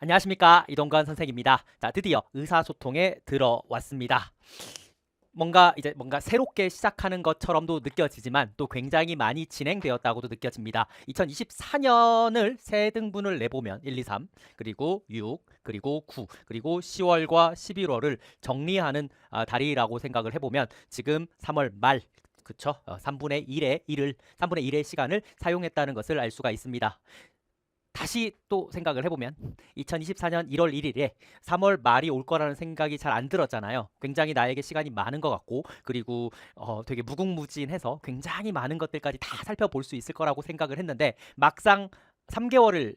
안녕하십니까 이동관 선생입니다. 자 드디어 의사소통에 들어왔습니다. 뭔가 이제 뭔가 새롭게 시작하는 것처럼도 느껴지지만 또 굉장히 많이 진행되었다고도 느껴집니다. 2024년을 세 등분을 내보면 1, 2, 3 그리고 6 그리고 9 그리고 10월과 11월을 정리하는 아, 달이라고 생각을 해보면 지금 3월 말 그쵸? 어, 3분의 1의 1을 3분의 1의 시간을 사용했다는 것을 알 수가 있습니다. 다시 또 생각을 해보면 2024년 1월 1일에 3월 말이 올 거라는 생각이 잘 안 들었잖아요. 굉장히 나에게 시간이 많은 것 같고 그리고 어, 되게 무궁무진해서 굉장히 많은 것들까지 다 살펴볼 수 있을 거라고 생각을 했는데 막상 3개월을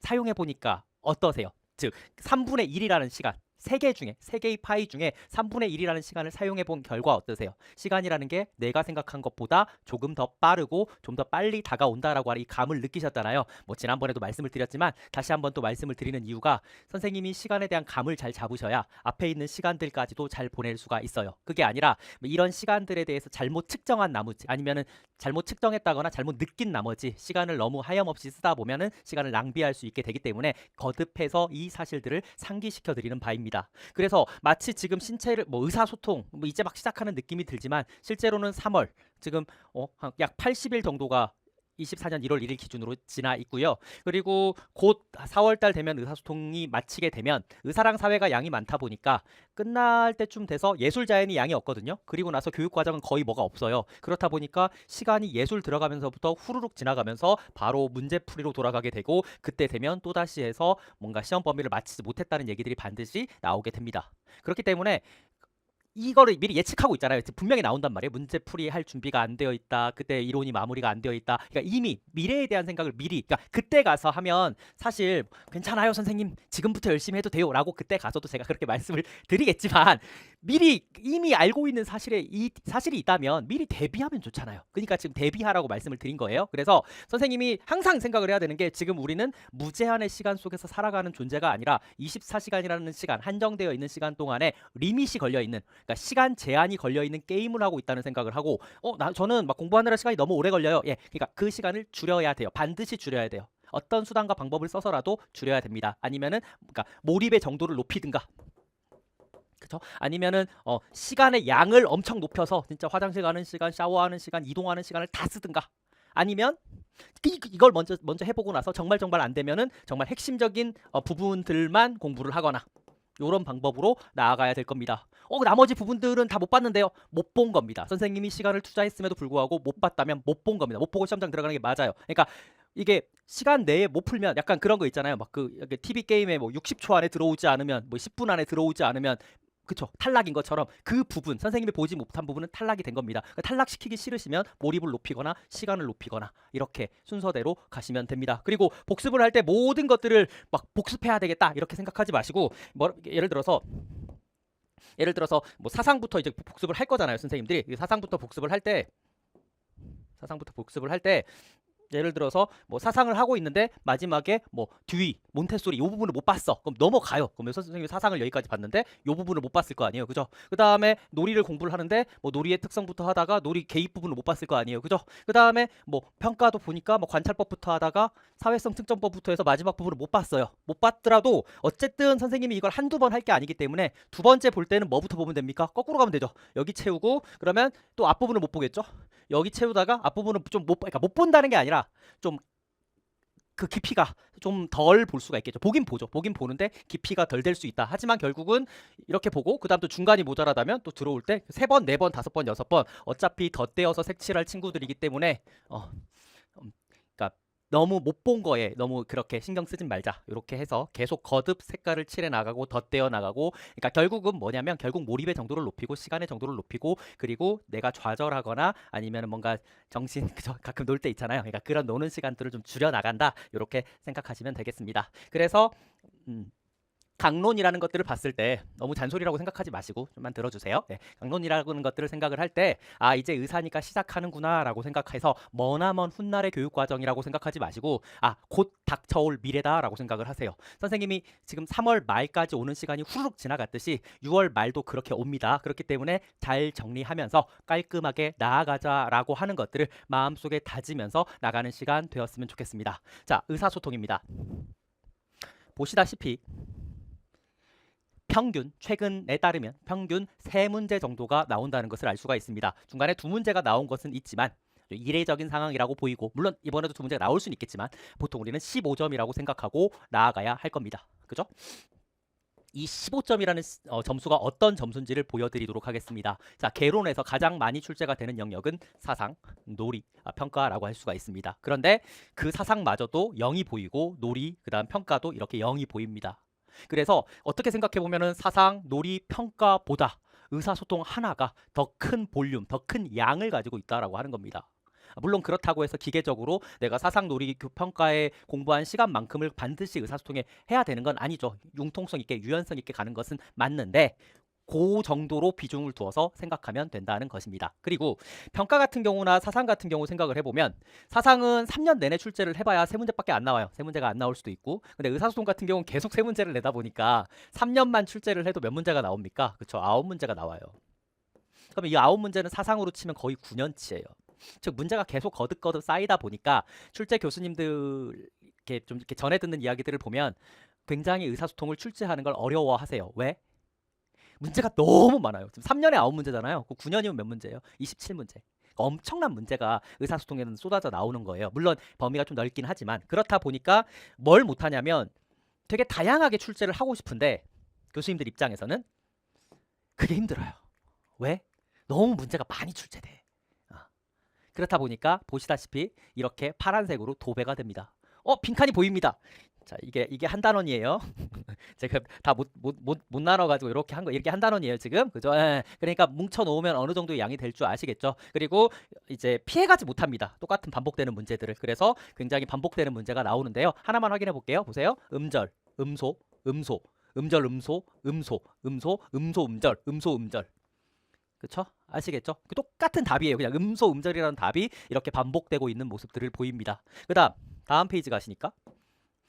사용해 보니까 어떠세요? 즉 3분의 1이라는 시간 3개 중에 3개의 파이 중에 3분의 1이라는 시간을 사용해 본 결과 어떠세요? 시간이라는 게 내가 생각한 것보다 조금 더 빠르고 좀 더 빨리 다가온다라고 하는 이 감을 느끼셨잖아요. 뭐 지난번에도 말씀을 드렸지만 다시 한번 또 말씀을 드리는 이유가 선생님이 시간에 대한 감을 잘 잡으셔야 앞에 있는 시간들까지도 잘 보낼 수가 있어요. 그게 아니라 뭐 이런 시간들에 대해서 잘못 측정한 나머지 아니면은 잘못 측정했다거나 잘못 느낀 나머지 시간을 너무 하염없이 쓰다 보면은 시간을 낭비할 수 있게 되기 때문에 거듭해서 이 사실들을 상기시켜 드리는 바입니다. 그래서 마치 지금 신체를 뭐 의사소통 뭐 이제 막 시작하는 느낌이 들지만 실제로는 3월 지금 어, 한약 80일 정도가 24년 1월 1일 기준으로 지나 있고요. 그리고 곧 4월 달 되면 의사소통이 마치게 되면 의사랑 사회가 양이 많다 보니까 끝날 때쯤 돼서 예술 자연이 양이 없거든요. 그리고 나서 교육 과정은 거의 뭐가 없어요. 그렇다 보니까 시간이 예술 들어가면서부터 후루룩 지나가면서 바로 문제풀이로 돌아가게 되고 그때 되면 또다시 해서 뭔가 시험 범위를 마치지 못했다는 얘기들이 반드시 나오게 됩니다. 그렇기 때문에 이거를 미리 예측하고 있잖아요. 분명히 나온단 말이에요. 문제 풀이 할 준비가 안 되어 있다. 그때 이론이 마무리가 안 되어 있다. 그러니까 이미 미래에 대한 생각을 미리 그러니까 그때 가서 하면 사실 괜찮아요, 선생님. 지금부터 열심히 해도 돼요라고 그때 가서도 제가 그렇게 말씀을 드리겠지만 미리 이미 알고 있는 사실에 이 사실이 있다면 미리 대비하면 좋잖아요. 그러니까 지금 대비하라고 말씀을 드린 거예요. 그래서 선생님이 항상 생각을 해야 되는 게 지금 우리는 무제한의 시간 속에서 살아가는 존재가 아니라 24시간이라는 시간 한정되어 있는 시간 동안에 리밋이 걸려 있는 그러니까 시간 제한이 걸려 있는 게임을 하고 있다는 생각을 하고 어 나 저는 막 공부하느라 시간이 너무 오래 걸려요. 예. 그러니까 그 시간을 줄여야 돼요. 반드시 줄여야 돼요. 어떤 수단과 방법을 써서라도 줄여야 됩니다. 아니면은 그러니까 몰입의 정도를 높이든가 그쵸? 아니면은 어 시간의 양을 엄청 높여서 진짜 화장실 가는 시간, 샤워하는 시간, 이동하는 시간을 다 쓰든가 아니면 이, 이걸 먼저 먼저 해보고 나서 정말 정말 안 되면은 정말 핵심적인 어, 부분들만 공부를 하거나 이런 방법으로 나아가야 될 겁니다. 어 나머지 부분들은 다 못 봤는데요. 못 본 겁니다. 선생님이 시간을 투자했음에도 불구하고 못 봤다면 못 본 겁니다. 못 보고 시험장 들어가는 게 맞아요. 그러니까 이게 시간 내에 못 풀면 약간 그런 거 있잖아요. 막 그 TV 게임에 뭐 60초 안에 들어오지 않으면 뭐 10분 안에 들어오지 않으면 그쵸 탈락인 것처럼 그 부분 선생님이 보지 못한 부분은 탈락이 된 겁니다. 그러니까 탈락시키기 싫으시면 몰입을 높이거나 시간을 높이거나 이렇게 순서대로 가시면 됩니다. 그리고 복습을 할 때 모든 것들을 막 복습해야 되겠다 이렇게 생각하지 마시고 뭐 예를 들어서 예를 들어서 뭐 사상부터 이제 복습을 할 거잖아요 선생님들이 이 사상부터 복습을 할때 사상부터 복습을 할 때 예를 들어서 뭐 사상을 하고 있는데 마지막에 뭐 듀이, 몬테소리 이 부분을 못 봤어. 그럼 넘어가요. 그러면 선생님이 사상을 여기까지 봤는데 이 부분을 못 봤을 거 아니에요. 그죠? 그다음에 놀이를 공부를 하는데 뭐 놀이의 특성부터 하다가 놀이 개입 부분을 못 봤을 거 아니에요. 그죠? 그다음에 뭐 평가도 보니까 뭐 관찰법부터 하다가 사회성 측정법부터 해서 마지막 부분을 못 봤어요. 못 봤더라도 어쨌든 선생님이 이걸 한두 번 할 게 아니기 때문에 두 번째 볼 때는 뭐부터 보면 됩니까? 거꾸로 가면 되죠. 여기 채우고 그러면 또 앞부분을 못 보겠죠? 여기 채우다가 앞부분을 좀못 그러니까 못 본다는 게 아니라 좀 그 깊이가 좀 덜 볼 수가 있겠죠. 보긴 보죠. 보긴 보는데 깊이가 덜 될 수 있다. 하지만 결국은 이렇게 보고 그다음 또 중간이 모자라다면 또 들어올 때 세 번, 네 번, 다섯 번, 여섯 번 어차피 덧대어서 색칠할 친구들이기 때문에 어 너무 못 본 거에 너무 그렇게 신경 쓰진 말자. 이렇게 해서 계속 거듭 색깔을 칠해 나가고 덧대어 나가고 그러니까 결국은 뭐냐면 결국 몰입의 정도를 높이고 시간의 정도를 높이고 그리고 내가 좌절하거나 아니면 뭔가 정신 그저 가끔 놀 때 있잖아요. 그러니까 그런 노는 시간들을 좀 줄여 나간다. 이렇게 생각하시면 되겠습니다. 그래서 음 강론이라는 것들을 봤을 때 너무 잔소리라고 생각하지 마시고 좀만 들어주세요. 네, 강론이라는 것들을 생각을 할 때 아 이제 의사니까 시작하는구나라고 생각해서 머나먼 훗날의 교육 과정이라고 생각하지 마시고 아 곧 닥쳐올 미래다라고 생각을 하세요. 선생님이 지금 3월 말까지 오는 시간이 후루룩 지나갔듯이 6월 말도 그렇게 옵니다. 그렇기 때문에 잘 정리하면서 깔끔하게 나아가자라고 하는 것들을 마음속에 다지면서 나가는 시간 되었으면 좋겠습니다. 자 의사소통입니다. 보시다시피 평균 최근에 따르면 평균 세 문제 정도가 나온다는 것을 알 수가 있습니다. 중간에 두 문제가 나온 것은 있지만 이례적인 상황이라고 보이고 물론 이번에도 두 문제가 나올 수는 있겠지만 보통 우리는 15점이라고 생각하고 나아가야 할 겁니다. 그죠? 이 15점이라는 어, 점수가 어떤 점수인지를 보여드리도록 하겠습니다. 자, 개론에서 가장 많이 출제가 되는 영역은 사상, 놀이, 아, 평가라고 할 수가 있습니다. 그런데 그 사상마저도 0이 보이고 놀이, 그 다음 평가도 이렇게 0이 보입니다. 그래서 어떻게 생각해 보면은 사상, 놀이, 평가보다 의사소통 하나가 더 큰 볼륨, 더 큰 양을 가지고 있다라고 하는 겁니다. 물론 그렇다고 해서 기계적으로 내가 사상 놀이 교- 평가에 공부한 시간만큼을 반드시 의사소통에 해야 되는 건 아니죠. 융통성 있게 유연성 있게 가는 것은 맞는데 그 정도로 비중을 두어서 생각하면 된다는 것입니다. 그리고 평가 같은 경우나 사상 같은 경우 생각을 해보면 사상은 3년 내내 출제를 해봐야 세 문제밖에 안 나와요. 세 문제가 안 나올 수도 있고 근데 의사소통 같은 경우는 계속 세 문제를 내다 보니까 3년만 출제를 해도 몇 문제가 나옵니까? 그쵸 아홉 문제가 나와요. 그러면 이 아홉 문제는 사상으로 치면 거의 9년치예요. 즉 문제가 계속 거듭거듭 쌓이다 보니까 출제 교수님들 이렇게 좀 이렇게 전해 듣는 이야기들을 보면 굉장히 의사소통을 출제하는 걸 어려워하세요. 왜? 문제가 너무 많아요. 지금 3년에 9문제잖아요. 그 9년이면 몇 문제예요? 27문제. 엄청난 문제가 의사소통에는 쏟아져 나오는 거예요. 물론 범위가 좀 넓긴 하지만 그렇다 보니까 뭘 못하냐면 되게 다양하게 출제를 하고 싶은데 교수님들 입장에서는 그게 힘들어요. 왜? 너무 문제가 많이 출제돼. 아. 그렇다 보니까 보시다시피 이렇게 파란색으로 도배가 됩니다. 어, 빈칸이 보입니다. 자, 이게 이게 한 단원이에요. 제가 다못 못 못 못 나눠 가지고 이렇게 한 거 이렇게 한 단원이에요, 지금. 그죠? 예. 그러니까 뭉쳐 놓으면 어느 정도 양이 될 줄 아시겠죠? 그리고 이제 피해 가지 못합니다. 똑같은 반복되는 문제들을. 그래서 굉장히 반복되는 문제가 나오는데요. 하나만 확인해 볼게요. 보세요. 음절, 음소, 음소, 음절, 음소, 음소, 음소, 음소, 음절, 음소, 음절. 그쵸? 아시겠죠? 그 똑같은 답이에요. 그냥 음소, 음절이라는 답이 이렇게 반복되고 있는 모습들을 보입니다. 그 다음, 다음 페이지 가시니까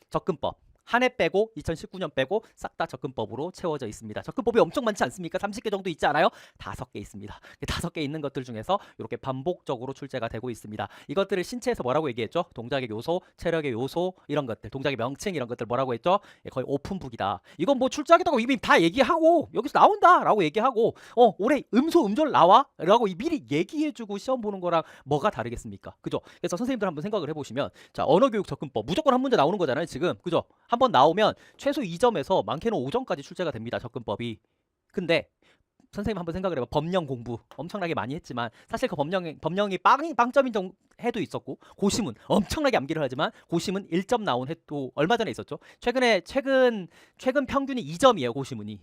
접근법. 한 해 빼고 2019년 빼고 싹 다 접근법으로 채워져 있습니다. 접근법이 엄청 많지 않습니까? 30개 정도 있지 않아요? 다섯 개 있습니다. 그 다섯 개 있는 것들 중에서 이렇게 반복적으로 출제가 되고 있습니다. 이것들을 신체에서 뭐라고 얘기했죠? 동작의 요소, 체력의 요소 이런 것들, 동작의 명칭 이런 것들 뭐라고 했죠? 예, 거의 오픈북이다. 이건 뭐 출제하겠다고 이미 다 얘기하고 여기서 나온다라고 얘기하고 어 올해 음소 음절 나와라고 미리 얘기해주고 시험 보는 거랑 뭐가 다르겠습니까? 그죠? 그래서 선생님들 한번 생각을 해보시면 자 언어교육 접근법 무조건 한 문제 나오는 거잖아요 지금 그죠? 한번 나오면 최소 2점에서 많게는 5점까지 출제가 됩니다 접근법이. 근데 선생님 한번 생각을 해봐. 법령 공부 엄청나게 많이 했지만 사실 그 법령 법령이 빵이 빵점인 정 해도 있었고 고시문 엄청나게 암기를 하지만 고시문 1점 나온 해도 얼마 전에 있었죠. 최근에 최근 최근 평균이 2점이에요 고시문이.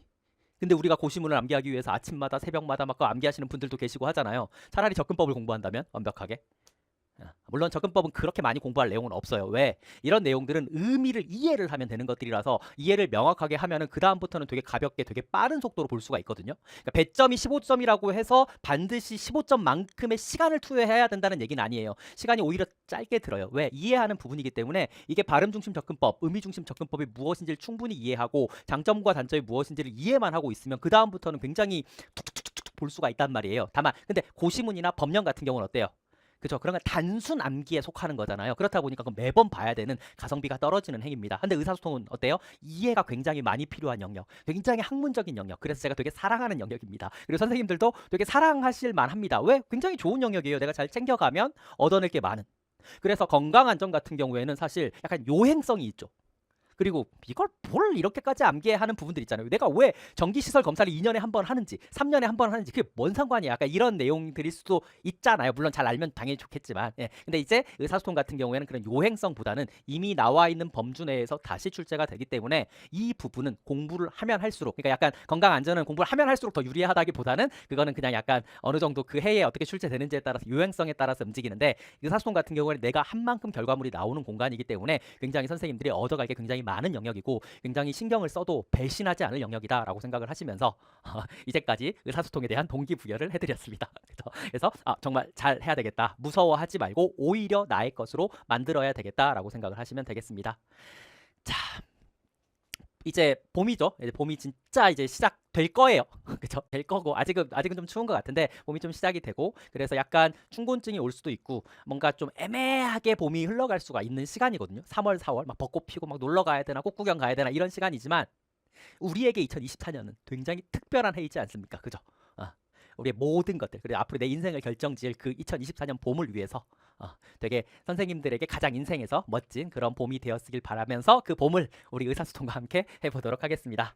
근데 우리가 고시문을 암기하기 위해서 아침마다 새벽마다 막 암기하시는 분들도 계시고 하잖아요. 차라리 접근법을 공부한다면 완벽하게. 아, 물론 접근법은 그렇게 많이 공부할 내용은 없어요. 왜? 이런 내용들은 의미를 이해를 하면 되는 것들이라서 이해를 명확하게 하면은 그 다음부터는 되게 가볍게 되게 빠른 속도로 볼 수가 있거든요. 그러니까 배점이 15점이라고 해서 반드시 15점만큼의 시간을 투여해야 된다는 얘기는 아니에요. 시간이 오히려 짧게 들어요. 왜? 이해하는 부분이기 때문에 이게 발음 중심 접근법, 의미 중심 접근법이 무엇인지를 충분히 이해하고 장점과 단점이 무엇인지를 이해만 하고 있으면 그 다음부터는 굉장히 툭툭툭툭 볼 수가 있단 말이에요. 다만 근데 고시문이나 법령 같은 경우는 어때요? 그죠? 그런 건 단순 암기에 속하는 거잖아요. 그렇다 보니까 그건 매번 봐야 되는 가성비가 떨어지는 행위입니다. 근데 의사소통은 어때요? 이해가 굉장히 많이 필요한 영역, 굉장히 학문적인 영역. 그래서 제가 되게 사랑하는 영역입니다. 그리고 선생님들도 되게 사랑하실 만합니다. 왜? 굉장히 좋은 영역이에요. 내가 잘 챙겨가면 얻어낼 게 많은. 그래서 건강안전 같은 경우에는 사실 약간 요행성이 있죠. 그리고 이걸 뭘 이렇게까지 암기하는 부분들 있잖아요. 내가 왜 정기시설 검사를 2년에 한 번 하는지, 3년에 한 번 하는지 그게 뭔 상관이야? 약간 이런 내용들일 수도 있잖아요. 물론 잘 알면 당연히 좋겠지만, 예. 근데 이제 의사소통 같은 경우에는 그런 요행성보다는 이미 나와 있는 범주 내에서 다시 출제가 되기 때문에 이 부분은 공부를 하면 할수록, 그러니까 약간 건강 안전은 공부를 하면 할수록 더 유리하다기보다는 그거는 그냥 약간 어느 정도 그 해에 어떻게 출제되는지에 따라서 요행성에 따라서 움직이는데 의사소통 같은 경우에는 내가 한 만큼 결과물이 나오는 공간이기 때문에 굉장히 선생님들이 얻어갈 게 굉장히 많은 영역이고 굉장히 신경을 써도 배신하지 않을 영역이다라고 생각을 하시면서 어, 이제까지 의사소통에 대한 동기부여를 해드렸습니다. 그래서 아, 정말 잘 해야 되겠다. 무서워하지 말고 오히려 나의 것으로 만들어야 되겠다라고 생각을 하시면 되겠습니다. 자. 이제 봄이죠. 이제 봄이 진짜 이제 시작될 거예요. 그죠? 될 거고 아직은 아직은 좀 추운 것 같은데 봄이 좀 시작이 되고 그래서 약간 춘곤증이 올 수도 있고 뭔가 좀 애매하게 봄이 흘러갈 수가 있는 시간이거든요. 3월, 4월 막 벚꽃 피고 막 놀러 가야 되나 꽃 구경 가야 되나 이런 시간이지만 우리에게 2024년은 굉장히 특별한 해이지 않습니까? 그죠? 아, 우리의 모든 것들 그리고 앞으로 내 인생을 결정지을 그 2024년 봄을 위해서 어, 되게 선생님들에게 가장 인생에서 멋진 그런 봄이 되었으길 바라면서 그 봄을 우리 의사소통과 함께 해보도록 하겠습니다.